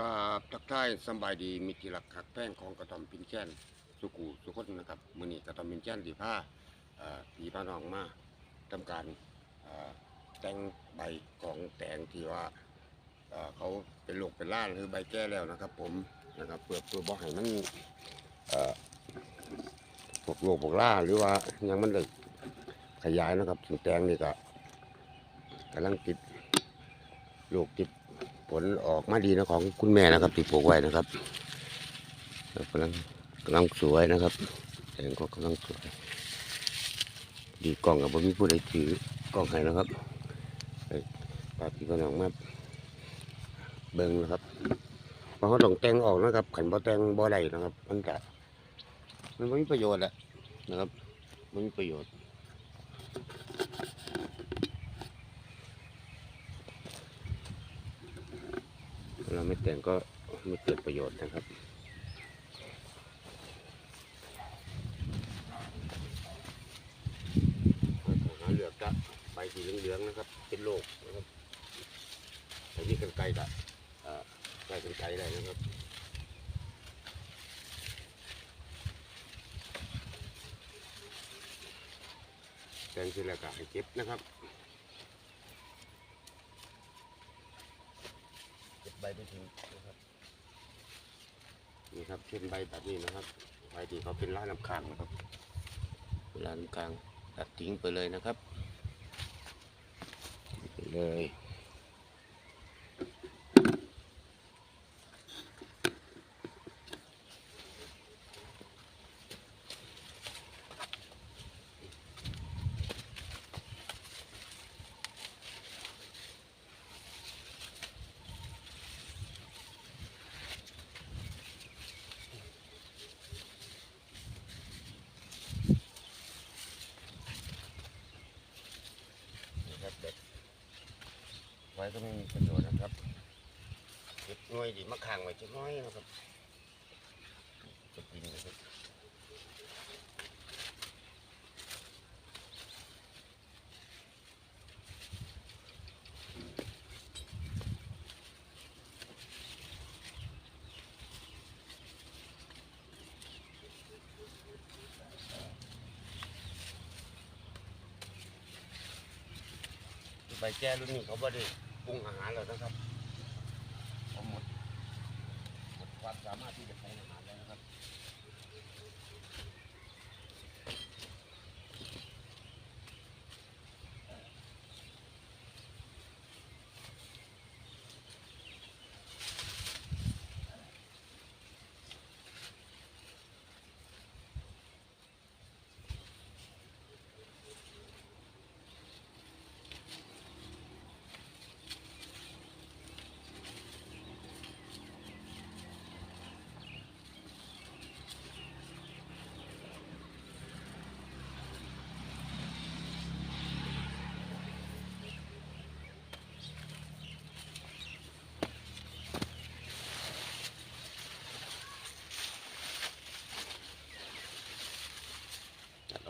ราบทักทายสบายดีมีที่หลักหักแป้งของกระตอมพินแช่นสุกูสุคนนะครับมือนี้กระตอมพินแช่นสีผ้าเอ่อพี่พี่น้องมาทำการแต่งใบของแตงที่ว่าเขาเป็นโรคเป็นล้านหรือใบแก้แล้วนะครับ ผมนะครับเพื่อเพื่อบ่ให้มันเอ่อพวกโรคพวกล่าหรือว่ายังมันได้ขยายนะครับถึงแตงนี่ก็กำลังติดโรคติด ผลออกมาดีนะของคุณแม่นะครับที่ปลูกไว้นะครับกำลังกำลังสวยนะครับแตงก็กำลังสวย ดีกล้องกับผมมีผู้ใดถือกล้องให้นะครับไปปาพี่ก็น้องมาเบิ้งนะครับเพราะเขาต้องแต่งออกนะครับขันบ่แต่งบ่ได้นะครับ มันจะมันไม่มีประโยชน์แหละนะครับไม่มีประโยชน์ เรา ไม่แต่งก็ไม่เกิดประโยชน์นะครับหาเหลือกะใบสีเหลืองๆนะครับ เป็นโรคนะครับใช้มีกันไกลกะใช้กันไกลได้นะครับแต่งทีละกะให้เก็บนะครับเก็บใบ ไปทิ้งนะครับนี่ครับเช่นใบแบบนี้นะครับใบที่เขาเป็นร้านลำคางนะครับล้านลำคางตัดทิ้งไปเลยนะครับไปเลยนี่ครับเด็ด ไว้ก็ไม่มีประโยชน์นะครับเก็บน่วยดีมะขางไว้จะน้อยนะครับจะกินนะครับใบแก้รุ่นนี้เขาไม่ได้ ปรุงอาหารแล้วนะครับผมหมดหมดความสามารถที่จะปรุงอาหารแล้วนะครับ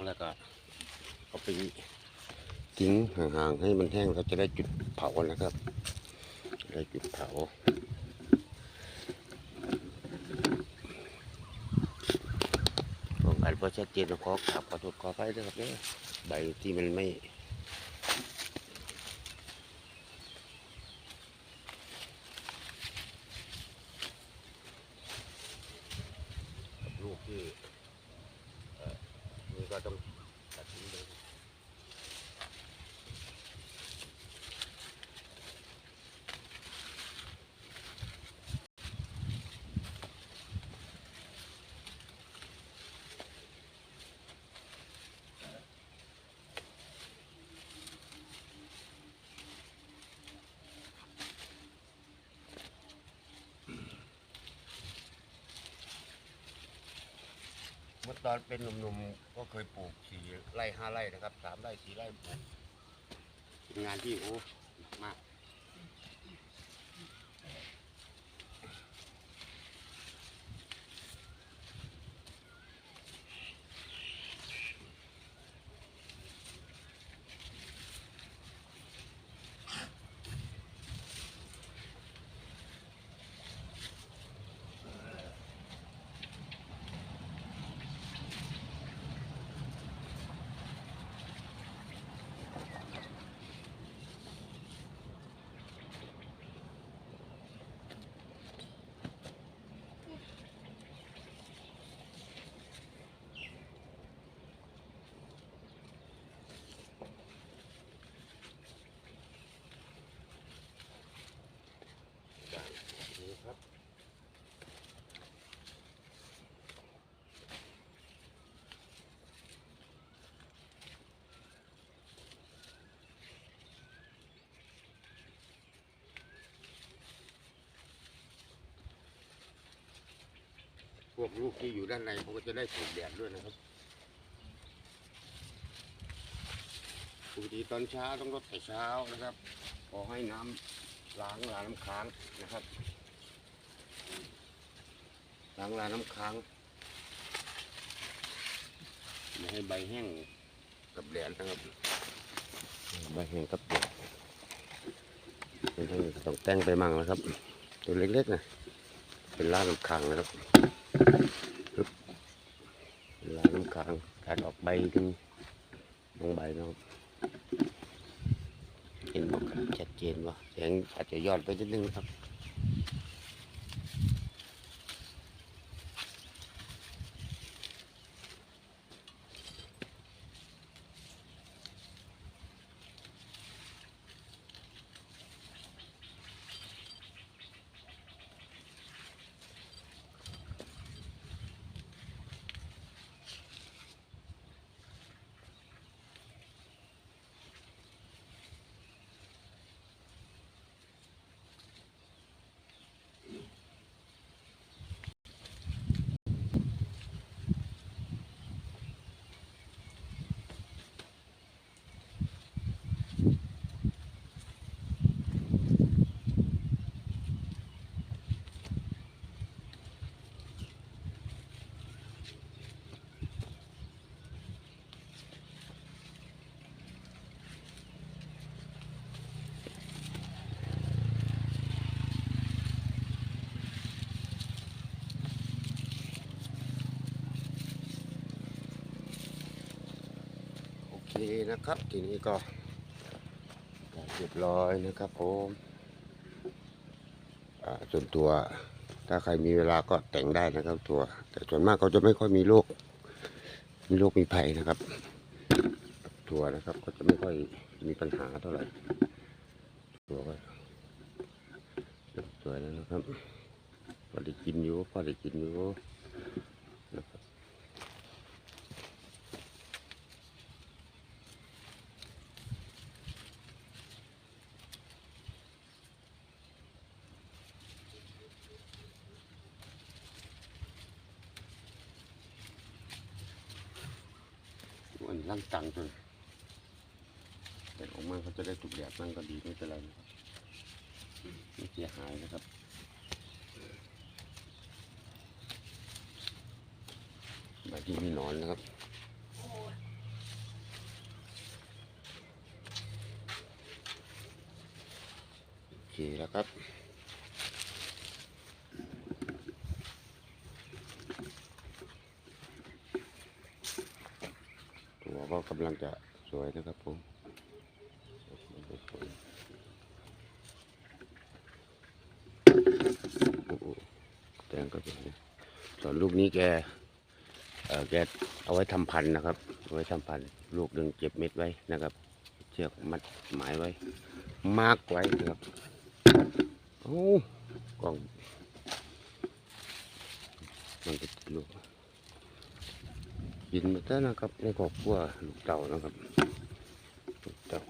แล้วก็เอาไปทิ้งห่างๆให้มันแห้งเราจะได้จุดเผานะครับ ได้จุดเผาผมอ่านพอชัดเจนขอขับขอโทษขอไปด้วยครับเนี่ยใบที่มันไม่กับลูกที่ นี่ก็ต้องตัดทิ้งเลยเมื่ อตอนเป็นหนุ่มๆก็เคยปลูกสี่ไร่ห้าไร่นะครับสามไร่สี่ไร่ปลูกเป็นงานที่โอ้มาก เพ วกลูกที่อยู่ด้านในเขาก็จะได้ถูกแดดด้วยนะครับปกติตอนเช้าต้องรดแต่เช้านะครับขอให้น้ำล้างลาน้ำค้างนะครับล้างลาน้ำค้างไม่ให้ใบแห้งกับแดดนะครับใบแห้งกับแดดเป็นต้องแต่งไปมั่งนะครับ ตัวเล็กๆนะเป็นล้างน้ำค้างนะครับ ล้างกลางการออกใบถึงลงใบนะครับเห็นบอกชัดเจนว่าแสงอาจจะย้อนไปนิดนึงครับ นะครับ ทีนี้ก็เรียบร้อยนะครับผมส่วนตัว ถ้าใครมีเวลาก็แต่งได้นะครับตัว แต่ส่วนมากเขาจะไม่ค่อยมีโรคมีโรคมีภัยนะครับ ตัวนะครับก็จะไม่ค่อยมีปัญหาเท่าไหร่ตัวก็สวยแล้วนะครับพอได้กินอยู่พอได้กินอยู่นะครับ มันร่างตังจนแต่ออกมาเขาจะได้ถูกแดดนั่งก็ดีไม่เป็นไรนะครับไม่เสียหายนะครับแบบที่มีหนอนนะครับโอเคแล้วครับ ตัว กำลังจะสวยนะครับผมแตงก็สวยส่วนลูกนี้แกแกเอาไว้ทำพันนะครับเอาไว้ทำพันลูกหนึ่งเก็บเม็ดไว้นะครับ เชือกมัดหมายไว้ มากไว้นะครับโอ้กล่องมันจะลูก กินมาแล้วนะครับในครอบครัวลูกเต่านะครับลูกเต่า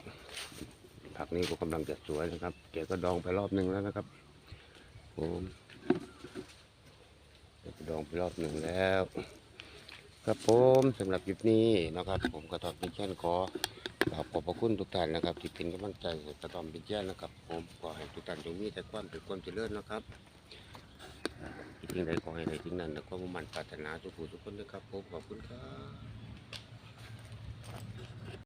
ผักนี้ก็กำลังจะสวยนะครับแกก็ดองไปรอบหนึ่งแล้วนะครับผมดองไปรอบหนึ่งแล้ว ครับผมสำหรับคลิปนี้นะครับ ผมกระตอมเป็นเช่นขอกราบขอบพระคุณทุกท่านนะครับ ที่เป็นกำลังใจกระตอมเป็นเช่นนะครับ ผมขอให้ทุกท่านจงมีแต่ความเป็นความเจริญนะครับ ยิ่งใดขอให้ได้สิ่งนั้นนะความมุ่งมั่นปรารถนาทุกผู้ทุกคนนะครับผมขอบคุณครับ